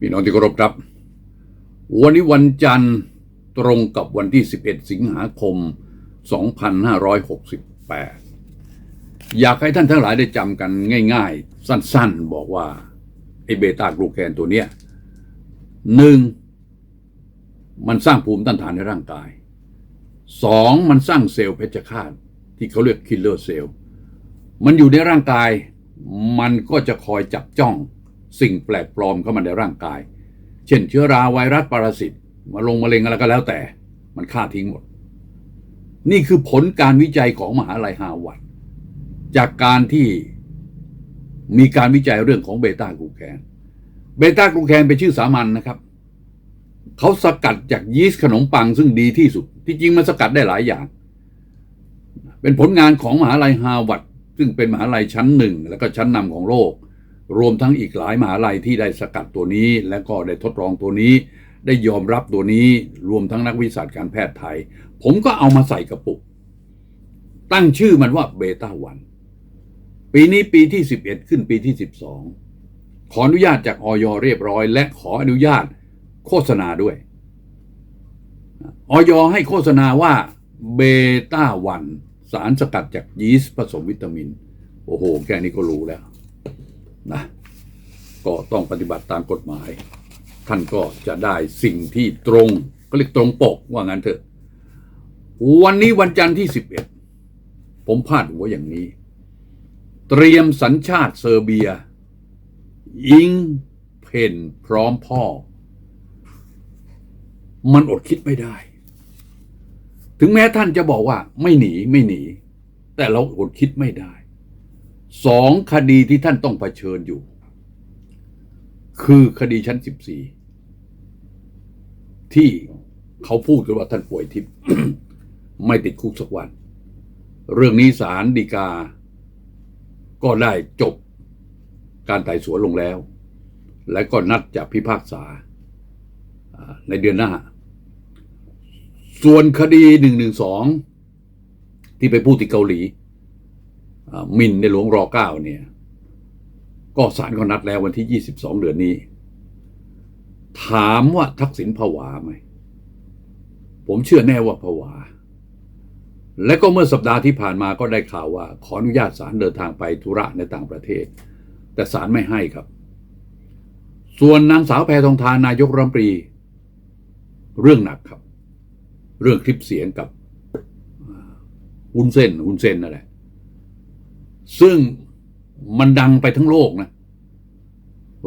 พี่น้องที่เคารพครับ วันนี้วันจันทร์ตรงกับวันที่ 11 สิงหาคม 2568 อยากให้ท่านทั้งหลายได้จำกันง่ายๆ สั้นๆ บอกว่า ไอเบต้ากลูแคนตัวเนี้ยหนึ่งมันสร้างภูมิต้านทานในร่างกายสองมันสร้างเซลล์เพชฌฆาตที่เขาเรียกคิลเลอร์เซลล์มันอยู่ในร่างกาย มันก็จะคอยจับจ้อง สิ่งแปลกปลอมเข้ามาในร่างกาย เช่นเชื้อราไวรัสปรสิตมาลงมะเร็งอะไรก็แล้วแต่ มันฆ่าทิ้งหมด นี่คือผลการวิจัยของมหาลัยฮาวาดจากการที่มีการวิจัยเรื่องของเบต้ากลูแคนเบต้ากลูแคนเป็นชื่อสามัญนนะครับ เขาสกัดจากยีสต์ขนมปังซึ่งดีที่สุด ที่จริงมันสกัดได้หลายอย่าง เป็นผลงานของมหาลัยฮาวาดซึ่งเป็นมหาลัยชั้นหนึ่ง และก็ชั้นนำของโลก รวมทั้งอีกหลายมหาลัยที่ได้สกัดตัวนี้ และก็ได้ทดลองตัวนี้ ได้ยอมรับตัวนี้ รวมทั้งนักวิทยาการแพทย์ไทย ผมก็เอามาใส่กระปุก ตั้งชื่อมันว่าเบต้าวัน ปีนี้ปีที่ 11 ขึ้นปีที่ 12 ขออนุญาตจากออยเรียบร้อย และขออนุญาตโฆษณาด้วยออยให้โฆษณาว่าเบต้าวันสารสกัดจากยีสต์ผสมวิตามิน โอ้โห แค่นี้ก็รู้แล้ว นะก็ต้องปฏิบัติตามกฎหมาย ท่านก็จะได้สิ่งที่ตรงก็เรียกตรงปกว่างั้นเถอะ วันนี้วันจันทร์ที่ 11 ผมพาดหัวอย่างนี้ เตรียมสัญชาติเซอร์เบีย ยิงเพนพร้อมพ่อ มันอดคิดไม่ได้ ถึงแม้ท่านจะบอกว่าไม่หนีไม่หนี แต่เราอดคิดไม่ได้ สองคดีที่ท่านต้องเผชิญอยู่ คือคดีชั้นสิบสี่ที่เขาพูดกันว่าท่านป่วยทิพย์ไม่ติดคุกสักวัน เรื่องนี้ศาลฎีกา ก็ได้จบการไต่สวนลงแล้ว และก็นัดจะพิพากษาในเดือนหน้า ส่วนคดีหนึ่งหนึ่งสองที่ไปพูดที่เกาหลี มินในหลวงรอเก้าเนี่ย ก็ศาลก็นัดแล้ววันที่ 22 เดือนนี้ ถามว่าทักษิณผวาไหม ผมเชื่อแน่ว่าผวา และก็เมื่อสัปดาห์ที่ผ่านมาก็ได้ข่าวว่า ขออนุญาตศาลเดินทางไปธุระในต่างประเทศ แต่ศาลไม่ให้ครับ ส่วนนางสาวแพทองทานนายกรัมนตรี เรื่องหนักครับ เรื่องคลิปเสียงกับวุ้นเส้นวุ้นเส้นนั่นแหละ ซึ่งมันดังไปทั้งโลกนะ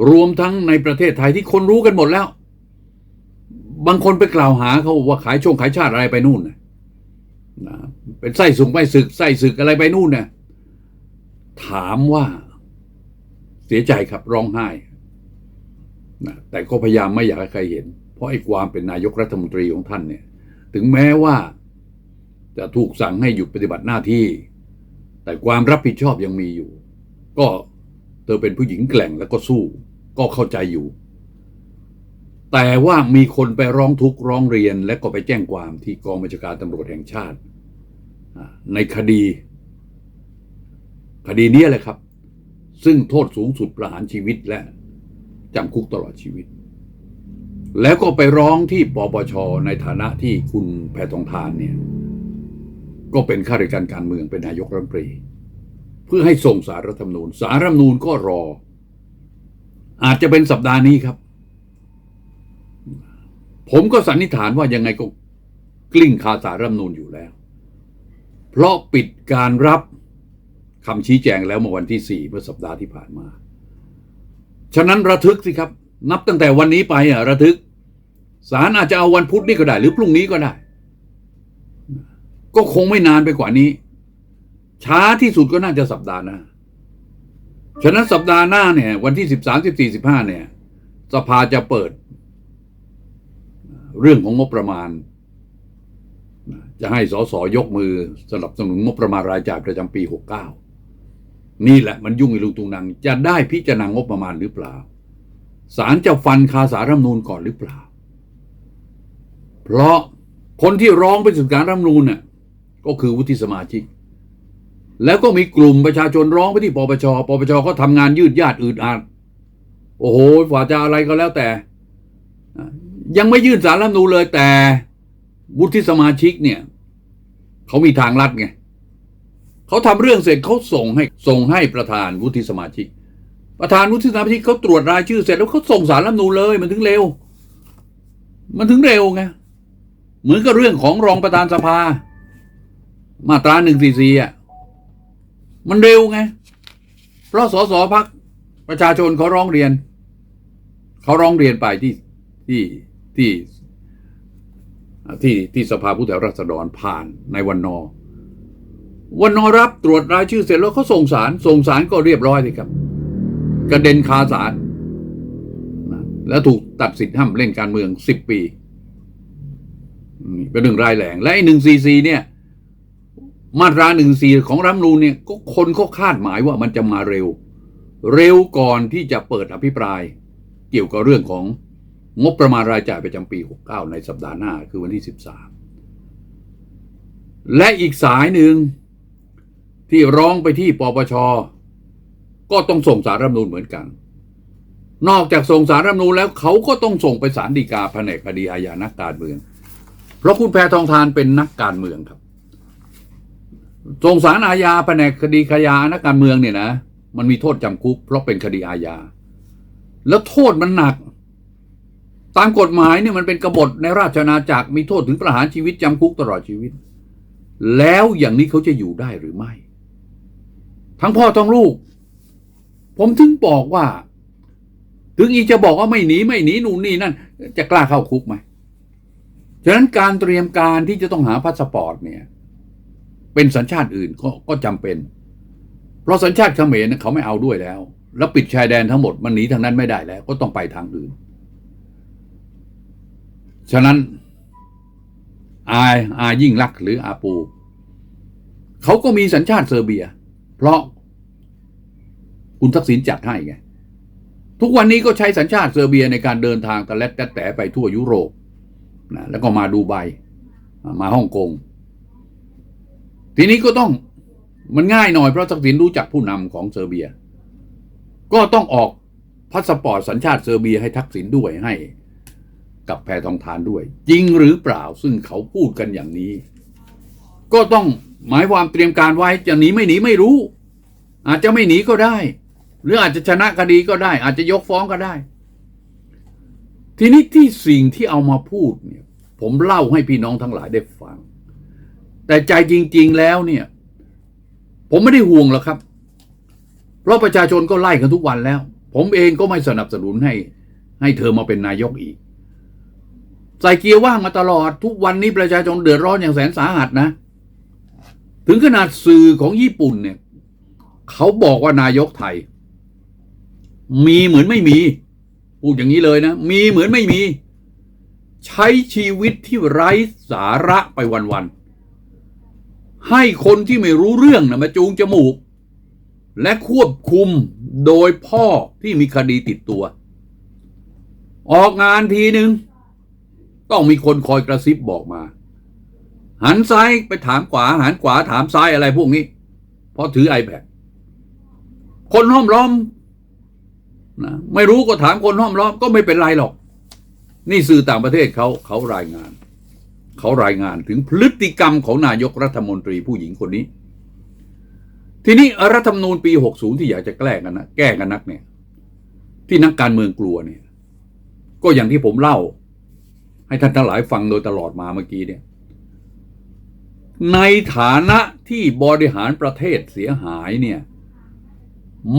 รวมทั้งในประเทศไทยที่คนรู้กันหมดแล้ว บางคนไปกล่าวหาเขาว่าขายช่วงขายชาติอะไรไปนู่นนะเป็นไส้สุงไม่ศึกไส้ศึกอะไรไปนู่นนะถามว่าเสียใจครับร้องไห้นะแต่ก็พยายามไม่อยากให้ใครเห็น เพราะไอ้ความเป็นนายกรัฐมนตรีของท่านเนี่ย ถึงแม้ว่าจะถูกสั่งให้หยุดปฏิบัติหน้าที่ แต่ความรับผิดชอบยังมีอยู่ ก็เธอเป็นผู้หญิงแกร่งแล้วก็สู้ ก็เข้าใจอยู่ แต่ว่ามีคนไปร้องทุกข์ร้องเรียนและก็ไปแจ้งความที่กองบัญชาการตำรวจแห่งชาติ ในคดี คดีนี้แหละครับ ซึ่งโทษสูงสุดประหารชีวิตและจำคุกตลอดชีวิต แล้วก็ไปร้องที่ปปชในฐานะที่คุณแพทองทานเนี่ย ก็เป็นข้าราชการการเมืองเป็นนายกรัฐมนตรี เพื่อให้ส่งสารรัฐธรรมนูญ สารรัฐธรรมนูญก็รอ อาจจะเป็นสัปดาห์นี้ครับ ผมก็สันนิษฐานว่ายังไงก็กลิ้งคาสารรัฐธรรมนูญอยู่แล้ว เพราะปิดการรับคำชี้แจงแล้วเมื่อวันที่สี่เมื่อสัปดาห์ที่ผ่านมา ฉะนั้นระทึกสิครับ นับตั้งแต่วันนี้ไปอะระทึกศาลอาจจะเอาวันพุธนี้ก็ได้ หรือพรุ่งนี้ก็ได้ ก็คงไม่นานไปกว่านี้ ช้าที่สุดก็น่าจะสัปดาห์หน้าฉะนั้นสัปดาห์หน้าเนี่ย วันที่สิบสามสิบสี่สิบห้าเนี่ย สภาจะเปิด เรื่องของงบประมาณ จะให้สสยกมือสนับสนุนงบประมาณรายจ่ายประจำปีหกเก้านี่แหละมันยุ่งอีลุงตุงนัง จะได้พิจารณางบประมาณหรือเปล่าศาลจะฟันคาสารรัฐธรรมนูญก่อนหรือเปล่า เพราะคนที่ร้องไปสู่การรัฐธรรมนูญน่ะ ก็คือวุฒิสมาชิก แล้วก็มีกลุ่มประชาชนร้องไปที่ปปช ปปชก็ทำงานยืดยาดอืดอาดโอ้โหฝ่าจะอะไรก็แล้วแต่ ยังไม่ยื่นสารรัฐมนูญเลยแต่วุฒิสมาชิกเนี่ยเขามีทางลัดไงเขาทำเรื่องเสร็จเขาส่งให้ส่งให้ประธานวุฒิสมาชิก ประธานวุฒิสมาชิกเขาตรวจรายชื่อเสร็จแล้วเขาส่งสารรัฐมนูญเลย มันถึงเร็ว มันถึงเร็วไงเหมือนกับเรื่องของรองประธานสภา มาตราหนึ่งสี่สี่อะ มันเร็วไง เพราะสสพักประชาชนเขาร้องเรียน เขาร้องเรียนไปที่ที่ที่ที่ที่สภาผู้แทนราษฎรผ่านในวันนอ วันนอรับตรวจรายชื่อเสร็จแล้วเขาส่งสารส่งสารก็เรียบร้อยเลยครับ กระเด็นคาสารนะแล้วถูกตัดสิทธิ์ห้ามเล่นการเมืองสิบปีเป็นเรื่งรายแรงและไอ้หนึ่งซีซีเนี่ย มาตราหนึ่งสี่ของรัฐมนูญเนี่ยก็คนเขาคาดหมายว่ามันจะมาเร็ว เร็วก่อนที่จะเปิดอภิปราย เกี่ยวกับเรื่องของงบประมาณรายจ่ายประจำปี 69 ในสัปดาห์หน้าคือวันที่ 13 และอีกสายหนึ่งที่ร้องไปที่ปปช ก็ต้องส่งสารรัฐมนูญเหมือนกัน นอกจากส่งสารรัฐมนูญแล้วเขาก็ต้องส่งไปศาลฎีกาแผนกคดีอาญานักการเมือง เพราะคุณแพทองทานเป็นนักการเมืองครับ ส่งสารอาญาแผนกคดีขยานักการเมืองเนี่ยนะ มันมีโทษจำคุก เพราะเป็นคดีอาญา แล้วโทษมันหนัก ตามกฎหมายเนี่ยมันเป็นกบฏในราชอาณาจักรมีโทษถึงประหารชีวิตจำคุกตลอดชีวิต แล้วอย่างนี้เขาจะอยู่ได้หรือไม่ ทั้งพ่อทั้งลูก ผมถึงบอกว่า ถึงอีจะบอกว่าไม่หนีไม่หนีนู่นนี่นั่น จะกล้าเข้าคุกไหมฉะนั้นการเตรียมการที่จะต้องหาพาสปอร์ตเนี่ย เป็นสัญชาติอื่นก็ก็จำเป็น เพราะสัญชาติเขมรเนเขาไม่เอาด้วยแล้ว แล้วปิดชายแดนทั้งหมดมันหนีทางนั้นไม่ได้แล้ว ก็ต้องไปทางอื่น ฉะนั้นอาอายิ่งรักษณ์หรืออาปู เขาก็มีสัญชาติเซอร์เบีย เพราะคุณทักษิณจัดให้ไงทุกวันนี้ก็ใช้สัญชาติเซอร์เบียในการเดินทางตะเล็ดตะแต่ไปทั่วยุโรปนะแล้วก็มาดูไบมาฮ่องกง ทีนี้ก็ต้องมันง่ายหน่อยเพราะทักษิณรู้จักผู้นำของเซอร์เบีย ก็ต้องออกพาสปอร์ตสัญชาติเซอร์เบียให้ทักษิณด้วยให้กับแพทองทานด้วย จริงหรือเปล่าซึ่งเขาพูดกันอย่างนี้ ก็ต้องหมายความเตรียมการไว้จะหนีไม่หนีไม่รู้ อาจจะไม่หนีก็ได้ หรืออาจจะชนะคดีก็ได้ อาจจะยกฟ้องก็ได้ ทีนี้ที่สิ่งที่เอามาพูดเนี่ย ผมเล่าให้พี่น้องทั้งหลายได้ฟัง แต่ใจจริง ๆแล้วเนี่ย ผมไม่ได้ห่วงหรอกครับ เพราะประชาชนก็ไล่กันทุกวันแล้ว ผมเองก็ไม่สนับสนุนให้ ให้เธอมาเป็นนายกอีก ใส่เกียร์ว่างมาตลอด ทุกวันนี้ประชาชนเดือดร้อนอย่างแสนสาหัสนะ ถึงขนาดสื่อของญี่ปุ่นเนี่ย เขาบอกว่านายกไทย มีเหมือนไม่มีพูดอย่างนี้เลยนะ มีเหมือนไม่มี ใช้ชีวิตที่ไร้สาระไปวันๆ ให้คนที่ไม่รู้เรื่องนะมาจูงจมูก และควบคุมโดยพ่อที่มีคดีติดตัว ออกงานทีหนึ่งต้องมีคนคอยกระซิบบอกมา หันซ้ายไปถามขวา หันขวาถามซ้ายอะไรพวกนี้เพราะถือ iPad คนห้อมล้อมนะไม่รู้ก็ถามคนห้อมล้อมก็ไม่เป็นไรหรอก นี่สื่อต่างประเทศเขาเขารายงาน เขารายงานถึงพฤติกรรมของนายกรัฐมนตรีผู้หญิงคนนี้ ทีนี้รัฐธรรมนูญปี 60 ที่อยากจะแก้กันนะแก้กันนักเนี่ย ที่นักการเมืองกลัวเนี่ย ก็อย่างที่ผมเล่า ให้ท่านทั้งหลายฟังโดยตลอดมาเมื่อกี้เนี่ย ในฐานะที่บริหารประเทศเสียหายเนี่ย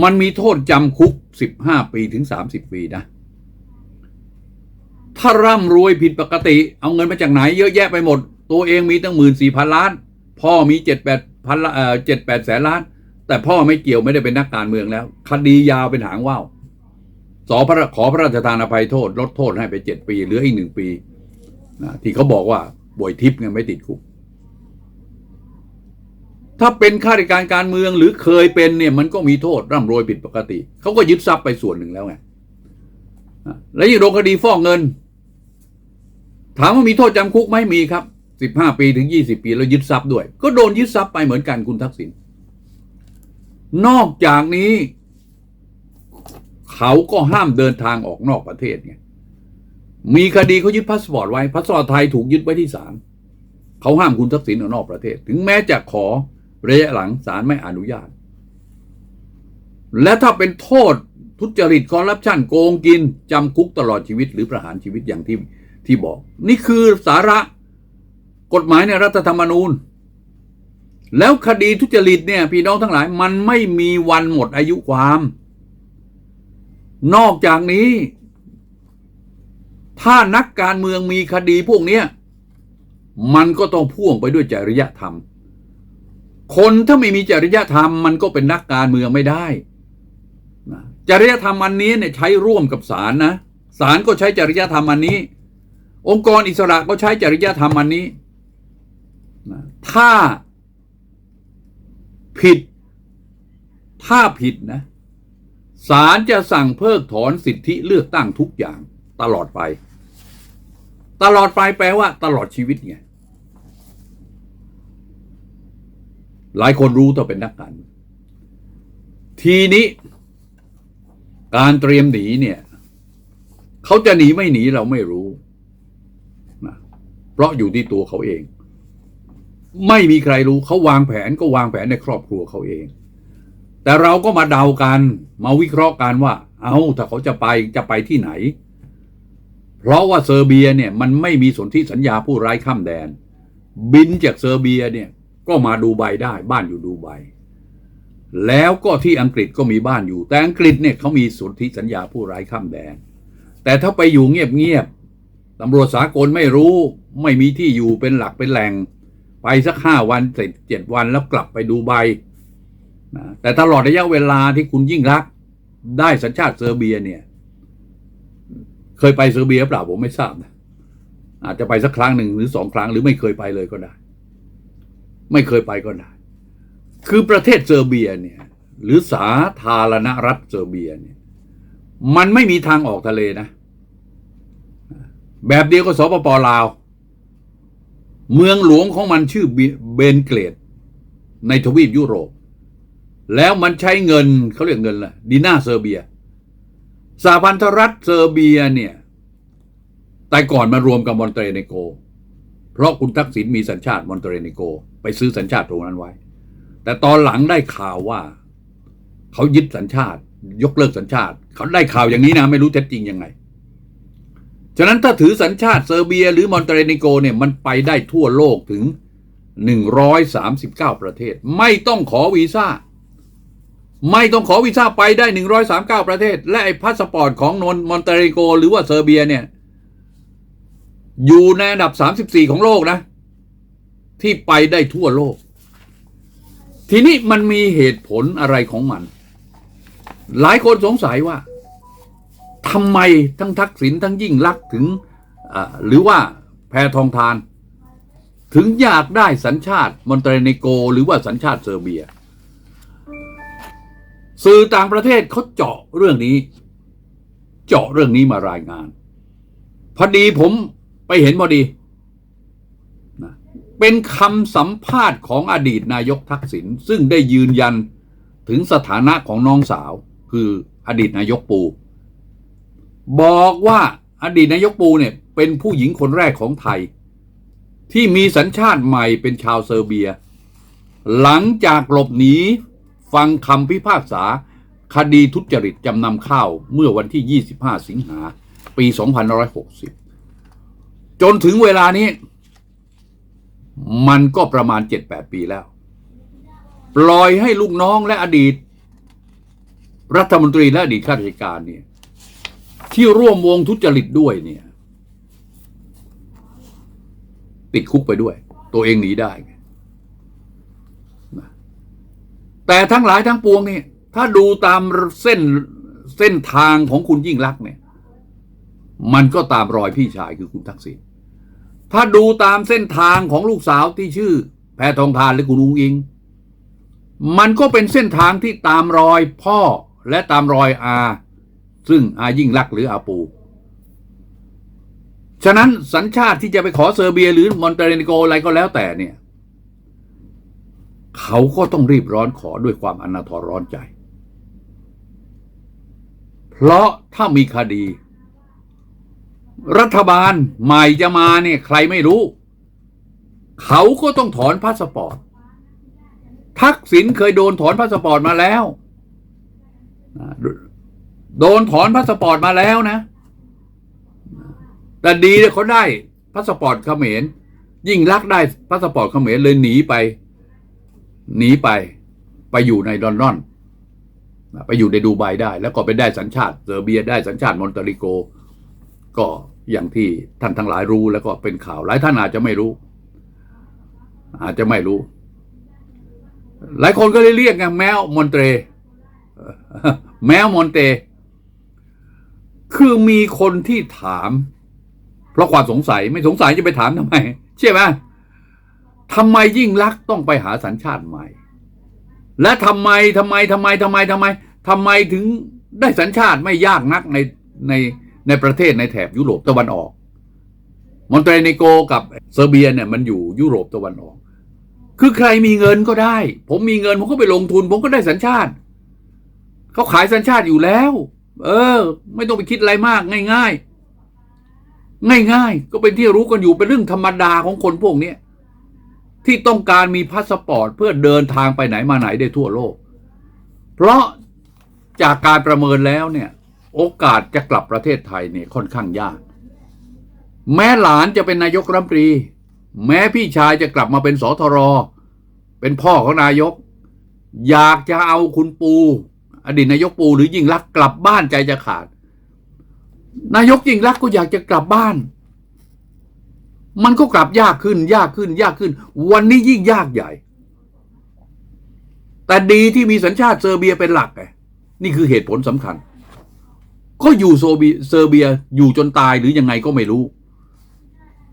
มันมีโทษจำคุก 15 ปีถึง 30 ปีนะ ถ้าร่ำรวยผิดปกติ เอาเงินมาจากไหนเยอะแยะไปหมด ตัวเองมีตั้งหมื่นสี่พันล้าน พ่อมีเจ็ดแปดพันเอ่อเจ็ดแปดแสนล้าน แต่พ่อไม่เกี่ยวไม่ได้เป็นนักการเมืองแล้ว คดียาวเป็นหางว่าวสอพระขอพระราชทานอภัยโทษ ลดโทษให้ไปเจ็ดปีเหลืออีกหนึ่งปีนะที่เขาบอกว่าป่วยทิพย์ไงไม่ติดคุกถ้าเป็นข้าราชการการเมืองหรือเคยเป็นเนี่ยมันก็มีโทษร่ำรวยผิดปกติ เขาก็ยึดทรัพย์ไปส่วนหนึ่งแล้วไงแล้วยังโดนคดีฟอกเงิน ถามว่ามีโทษจำคุกไหมมีครับสิบห้าปีถึงยี่สิบปีแล้วยึดทรัพย์ด้วย ก็โดนยึดทรัพย์ไปเหมือนกันคุณทักษิณนอกจากนี้ เขาก็ห้ามเดินทางออกนอกประเทศไงมีคดีเขายึดพาสปอร์ตไว้พาสปอร์ตไทยถูกยึดไว้ที่ศาลเขาห้ามคุณทักษิณออกนอกประเทศ ถึงแม้จะขอระยะหลังศาลไม่อนุญาต และถ้าเป็นโทษทุจริตคอร์รัปชันโกงกินจำคุกตลอดชีวิตหรือประหารชีวิตอย่างที่ ที่บอก นี่คือสาระกฎหมายในรัฐธรรมนูญ แล้วคดีทุจริตเนี่ยพี่น้องทั้งหลายมันไม่มีวันหมดอายุความ นอกจากนี้ ถ้านักการเมืองมีคดีพวกเนี้ยมันก็ต้องพ่วงไปด้วยจริยธรรม คนถ้าไม่มีจริยธรรม มันก็เป็นนักการเมืองไม่ได้นะจริยธรรมอันนี้เนี่ยใช้ร่วมกับศาลนะศาลก็ใช้จริยธรรมอันนี้ องค์กรอิสระก็ใช้จริยธรรมอันนี้ ถ้าผิด ถ้าผิดนะศาลจะสั่งเพิกถอนสิทธิเลือกตั้งทุกอย่างตลอดไป ตลอดไปแปลว่า ตลอดชีวิตไงหลายคนรู้ต้อเป็นนักการเมืองทีนี้ การเตรียมหนีเนี่ย เขาจะหนีไม่หนีเราไม่รู้ นะเพราะอยู่ที่ตัวเขาเอง ไม่มีใครรู้เขาวางแผนก็วางแผนในครอบครัวเขาเอง แต่เราก็มาเดากัน มาวิเคราะห์กันว่า เอาถ้าเขาจะไปจะไปที่ไหน เพราะว่าเซอร์เบียเนี่ยมันไม่มีสนธิสัญญาผู้ไร้ข้ามแดน บินจากเซอร์เบียเนี่ยก็มาดูไบได้บ้านอยู่ดูไบแล้วก็ที่อังกฤษก็มีบ้านอยู่ แต่อังกฤษเนี่ยเขามีสนธิสัญญาผู้ไร้ข้ามแดน แต่ถ้าไปอยู่เงียบๆ ตำรวจสากลไม่รู้ไม่มีที่อยู่เป็นหลักเป็นแหล่ง ไปสักห้าวันเสร็จเจ็ดวันแล้วกลับไปดูไบนะแต่ตลอดระยะเวลาที่คุณยิ่งรัก ได้สัญชาติเซอร์เบียเนี่ย เคยไปเซอร์เบียเปล่าผมไม่ทราบนะอาจจะไปสักครั้งหนึ่งหรือสองครั้งหรือไม่เคยไปเลยก็ได้ ไม่เคยไปก็ได้ คือประเทศเซอร์เบียเนี่ย หรือสาธารณรัฐเซอร์เบียเนี่ย มันไม่มีทางออกทะเลนะ แบบเดียวกับสปปลาว เมืองหลวงของมันชื่อเบนเกรด ในทวีปยุโรป แล้วมันใช้เงินเขาเรียกเงินละดีนาเซอร์เบียสหพันธรัฐเซอร์เบียเนี่ยแต่ก่อนมารวมกับมอนเตเนโก เพราะคุณทักษิณมีสัญชาติมอนเตเนโก ไปซื้อสัญชาติตรงนั้นไว้ แต่ตอนหลังได้ข่าวว่า เขายึดสัญชาติ ยกเลิกสัญชาติ เขาได้ข่าวอย่างนี้นะ ไม่รู้เท็จจริงยังไง ฉะนั้นถ้าถือสัญชาติเซอร์เบียหรือมอนเตเนโกเนี่ยมันไปได้ทั่วโลกถึง 139 ประเทศ ไม่ต้องขอวีซ่า ไม่ต้องขอวีซ่าไปได้ 139 ประเทศ และไอ้พาสปอร์ตของนนมอนเตเนโกหรือว่าเซอร์เบียเนี่ยอยู่ในอันดับ 34 ของโลกนะ ที่ไปได้ทั่วโลก ทีนี้มันมีเหตุผลอะไรของมัน หลายคนสงสัยว่า ทำไมทั้งทักษิณทั้งยิ่งลักษณ์ถึงหรือว่าแพทองทาน ถึงอยากได้สัญชาติมอนเตเนโก หรือว่าสัญชาติเซอร์เบีย สื่อต่างประเทศเขาเจาะเรื่องนี้ เจาะเรื่องนี้มารายงาน พอดีผมไปเห็นพอดี เป็นคำสัมภาษณ์ของอดีตนายกทักษิณซึ่งได้ยืนยันถึงสถานะของน้องสาว คืออดีตนายกปู บอกว่าอดีตนายกปูเนี่ยเป็นผู้หญิงคนแรกของไทย ที่มีสัญชาติใหม่เป็นชาวเซอร์เบีย หลังจากหลบหนีฟังคำพิพากษา คดีทุจริตจำนำข้าวเมื่อวันที่ 25 สิงหา ปี 2560 จนถึงเวลานี้ มันก็ประมาณ 7-8 ปีแล้ว ปล่อยให้ลูกน้องและอดีต รัฐมนตรีและอดีตข้าราชการเนี่ย ที่ร่วมวงทุจริตด้วยเนี่ย ติดคุกไปด้วย ตัวเองหนีได้ แต่ทั้งหลายทั้งปวงนี่ถ้าดูตามเส้นเส้นทางของคุณยิ่งรักเนี่ย มันก็ตามรอยพี่ชายคือคุณทักษิณถ้าดูตามเส้นทางของลูกสาวที่ชื่อ แพทองทานหรือคุณอุ้งอิง มันก็เป็นเส้นทางที่ตามรอยพ่อและตามรอยอา ซึ่งอายิ่งรักหรืออาปู ฉะนั้นสัญชาติที่จะไปขอเซอร์เบีย หรือมอนเตเนโกอะไรก็แล้วแต่เนี่ย เขาก็ต้องรีบร้อนขอด้วยความอนาทรร้อนใจ เพราะถ้ามีคดี รัฐบาลใหม่จะมาเนี่ยใครไม่รู้ เขาก็ต้องถอนพาสปอร์ตทักษิณเคยโดนถอนพาสปอร์ตมาแล้ว โดนถอนพาสปอร์ตมาแล้วนะ แต่ดีเลยเขาได้พาสปอร์ตเขมร ยิ่งรักได้พาสปอร์ตเขมรเลยหนีไป หนีไป ไปอยู่ในลอนดอน ไปอยู่ในดูไบได้ แล้วก็ไปได้สัญชาติเซอร์เบียได้สัญชาติมอนเตริโก ก็อย่างที่ท่านทั้งหลายรู้แล้วก็เป็นข่าวหลายท่านอาจจะไม่รู้ อาจจะไม่รู้ หลายคนก็เลยเรียกไงแมวมอนเตร แมวมอนเต คือมีคนที่ถาม เพราะความสงสัยไม่สงสัยจะไปถามทำไมใช่ไหมทำไมยิ่งรักต้องไปหาสัญชาติใหม่ และทำไมทำไมทำไมทำไมทำไมทำไมถึงได้สัญชาติไม่ยากนักในในในประเทศในแถบยุโรปตะวันออก มอนเตเนโกกับเซอร์เบียเนี่ยมันอยู่ยุโรปตะวันออก คือใครมีเงินก็ได้ ผมมีเงินผมก็ไปลงทุน ผมก็ได้สัญชาติ เขาขายสัญชาติอยู่แล้ว เออ ไม่ต้องไปคิดอะไรมาก ง่ายๆ ง่ายๆ ก็เป็นที่รู้กันอยู่เป็นเรื่องธรรมดาของคนพวกนี้ที่ต้องการมีพาสปอร์ต เพื่อเดินทางไปไหนมาไหนได้ทั่วโลก เพราะจากการประเมินแล้วเนี่ย โอกาสจะกลับประเทศไทยเนี่ยค่อนข้างยาก แม้หลานจะเป็นนายกรัฐมนตรี แม้พี่ชายจะกลับมาเป็นสทรเป็นพ่อของนายก อยากจะเอาคุณปู อดีตนายกปูหรือยิ่งรักกลับบ้านใจจะขาด นายกยิ่งรักก็อยากจะกลับบ้าน มันก็กลับยากขึ้น ยากขึ้น ยากขึ้น วันนี้ยิ่งยากใหญ่ แต่ดีที่มีสัญชาติเซอร์เบียเป็นหลักไงนี่คือเหตุผลสำคัญ ก็อยู่โซเบียเซอร์เบียอยู่จนตายหรือยังไงก็ไม่รู้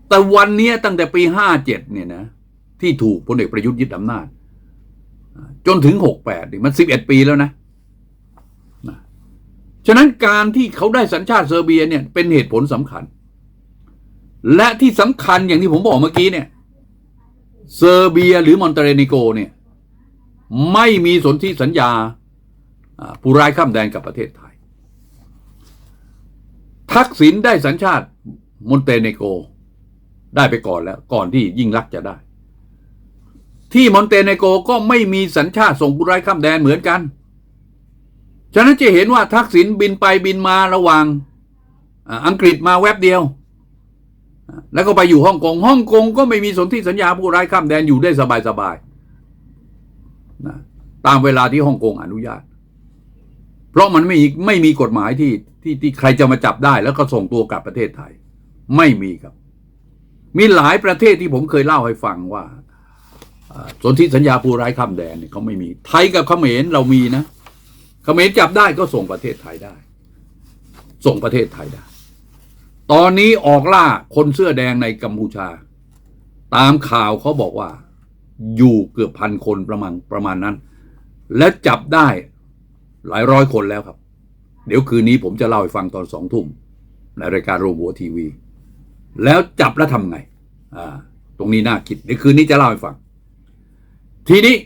แต่วันนี้ตั้งแต่ปีห้าเจ็ดเนี่ยนะ ที่ถูกพลเอกประยุทธ์ยึดอำนาจ จนถึงหกแปดมันสิบเอ็ดปีแล้วนะนะ ฉะนั้นการที่เขาได้สัญชาติเซอร์เบียเนี่ยเป็นเหตุผลสำคัญ และที่สำคัญอย่างที่ผมบอกเมื่อกี้เนี่ยเซอร์เบียหรือมอนเตเรนิโกเนี่ยไม่มีสนธิสัญญาผู้ร้ายข้ามแดนกับประเทศไทย ทักษิณได้สัญชาติมอนเตเนโก ได้ไปก่อนแล้ว ก่อนที่ยิ่งรักจะได้ ที่มอนเตเนโกก็ไม่มีสัญชาติส่งผู้ร้ายข้ามแดนเหมือนกัน ฉะนั้นจะเห็นว่าทักษิณบินไปบินมาระหว่างอังกฤษมาแวบเดียว แล้วก็ไปอยู่ฮ่องกงฮ่องกงก็ไม่มีสนธิสัญญาผู้ร้ายข้ามแดนอยู่ได้สบายๆนะตามเวลาที่ฮ่องกงอนุญาต เพราะมันไม่มีไม่มีกฎหมายที่ที่ที่ใครจะมาจับได้ แล้วก็ส่งตัวกลับประเทศไทย ไม่มีครับ มีหลายประเทศที่ผมเคยเล่าให้ฟังว่าอ่าสนธิสัญญาผู้ร้ายข้ามแดนเนี่ยเขาไม่มี ไทยกับเขมรเรามีนะ เขมรจับได้ก็ส่งประเทศไทยได้ ส่งประเทศไทยได้ ตอนนี้ออกล่าคนเสื้อแดงในกัมพูชา ตามข่าวเขาบอกว่า อยู่เกือบพันคนประมาณประมาณนั้น และจับได้หลายร้อยคนแล้วครับ เดี๋ยวคืนนี้ผมจะเล่าให้ฟังตอนสองทุ่มในรายการโรงหัวทีวี แล้วจับแล้วทำไง อ่า ตรงนี้น่าคิดเดี๋ยวคืนนี้จะเล่าให้ฟัง ทีนี้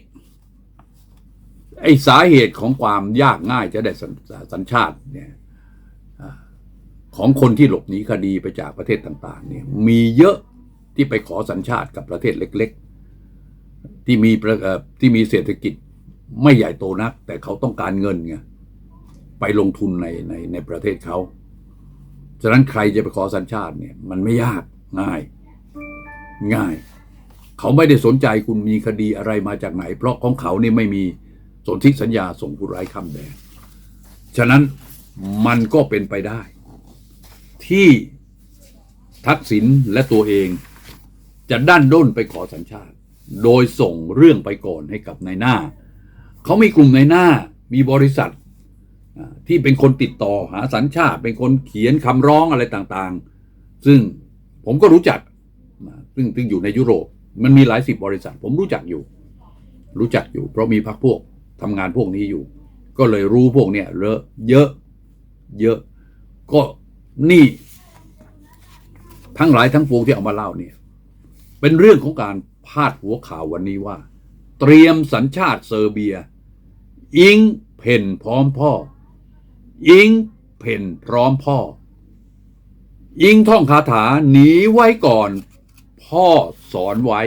ไอ้สาเหตุของความยากง่ายจะได้สัญสัญชาติเนี่ยของคนที่หลบหนีคดีไปจากประเทศต่าง ๆ เนี่ยมีเยอะที่ไปขอสัญชาติกับประเทศเล็ก ๆ ที่มีที่มีเศรษฐกิจไม่ใหญ่โตนัก แต่เขาต้องการเงินไงไปลงทุนในในในประเทศเขาฉะนั้นใครจะไปขอสัญชาติเนี่ยมันไม่ยากง่าย ง่าย เขาไม่ได้สนใจคุณมีคดีอะไรมาจากไหน เพราะของเขาเนี่ไม่มี สนธิสัญญาส่งผู้ร้ายข้ามแดน ฉะนั้นมันก็เป็นไปได้ ที่ทักษิณและตัวเองจะด้านด้นไปขอสัญชาติ โดยส่งเรื่องไปก่อนให้กับนายหน้า เขามีกลุ่มนายหน้ามีบริษัทที่เป็นคนติดต่อหาสัญชาติ เป็นคนเขียนคำร้องอะไรต่างๆ ซึ่งผมก็รู้จักซึ่งซึ่งอยู่ในยุโรป มันมีหลายสิบบริษัท ผมรู้จักอยู่ รู้จักอยู่ เพราะมีพักพวก ทำงานพวกนี้อยู่ ก็เลยรู้พวกเนี้ยเลอะเยอะ เยอะ ก็นี่ ทั้งหลายทั้งปวงที่เอามาเล่าเนี่ย เป็นเรื่องของการพาดหัวข่าววันนี้ว่า เตรียมสัญชาติเซอร์เบีย อิงเพ่นพร้อมพ่อ อิงเเพนพร้อมพ่อยิงท่องคาถาหนีไว้ก่อน พ่อสอนไว้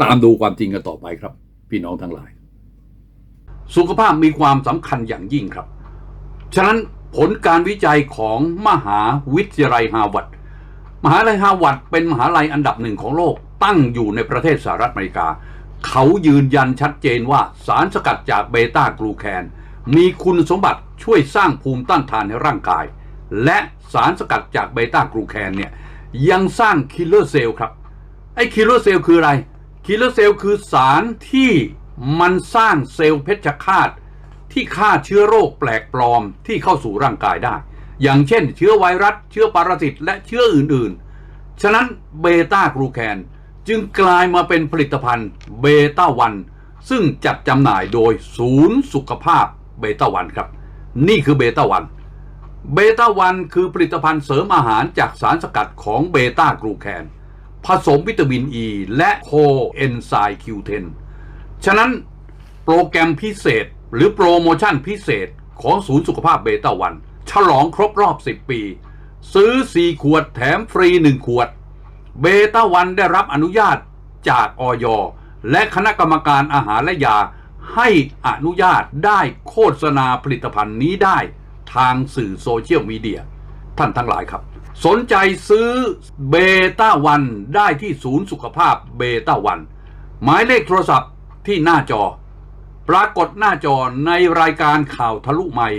ตามดูความจริงกันต่อไปครับ พี่น้องทั้งหลาย สุขภาพมีความสำคัญอย่างยิ่งครับ ฉะนั้นผลการวิจัยของมหาวิทยาลัยฮาร์วาร์ดมหาลัยฮาร์วาร์ดเป็นมหาลัยอันดับหนึ่งของโลกตั้งอยู่ในประเทศสหรัฐอเมริกา เขายืนยันชัดเจนว่าสารสกัดจากเบต้ากลูแคน มีคุณสมบัติช่วยสร้างภูมิต้านทานในร่างกาย และสารสกัดจากเบต้ากลูแคนเนี่ยยังสร้างคิลเลอร์เซลล์ครับ ไอ้คิลเลอร์เซลล์คืออะไร คิลเลอร์เซลล์คือสารที่มันสร้างเซลล์เพชฌฆาตที่ฆ่าเชื้อโรคแปลกปลอมที่เข้าสู่ร่างกายได้ อย่างเช่น เชื้อไวรัส เชื้อปรสิตและเชื้ออื่นๆ ฉะนั้นเบต้ากลูแคนจึงกลายมาเป็นผลิตภัณฑ์เบต้าวัน ซึ่งจัดจำหน่ายโดยศูนย์สุขภาพเบต้าวันครับ นี่คือเบต้าวันเบต้าวันคือผลิตภัณฑ์เสริมอาหารจากสารสกัดของเบต้ากลูแคน ผสมวิตามินอ e ีและโคเอนไซม์ Q10 ฉะนั้นโปรแกรมพิเศษหรือโปรโมชั่นพิเศษของศูนย์สุขภาพเบต้าวัน ฉลองครบรอบ 10 ปี ซื้อ 4 ขวดแถมฟรี 1 ขวด เบต้าวันได้รับอนุญาตจากออยและคณะกรรมการอาหารและยา ให้อนุญาตได้โฆษณาผลิตภัณฑ์นี้ได้ทางสื่อโซเชียลมีเดียท่านทั้งหลายครับ สนใจซื้อเบต้าวันได้ที่ศูนย์สุขภาพเบต้าวันหมายเลขโทรศัพท์ที่หน้าจอ ปรากฏหน้าจอในรายการข่าวทะลุใหม่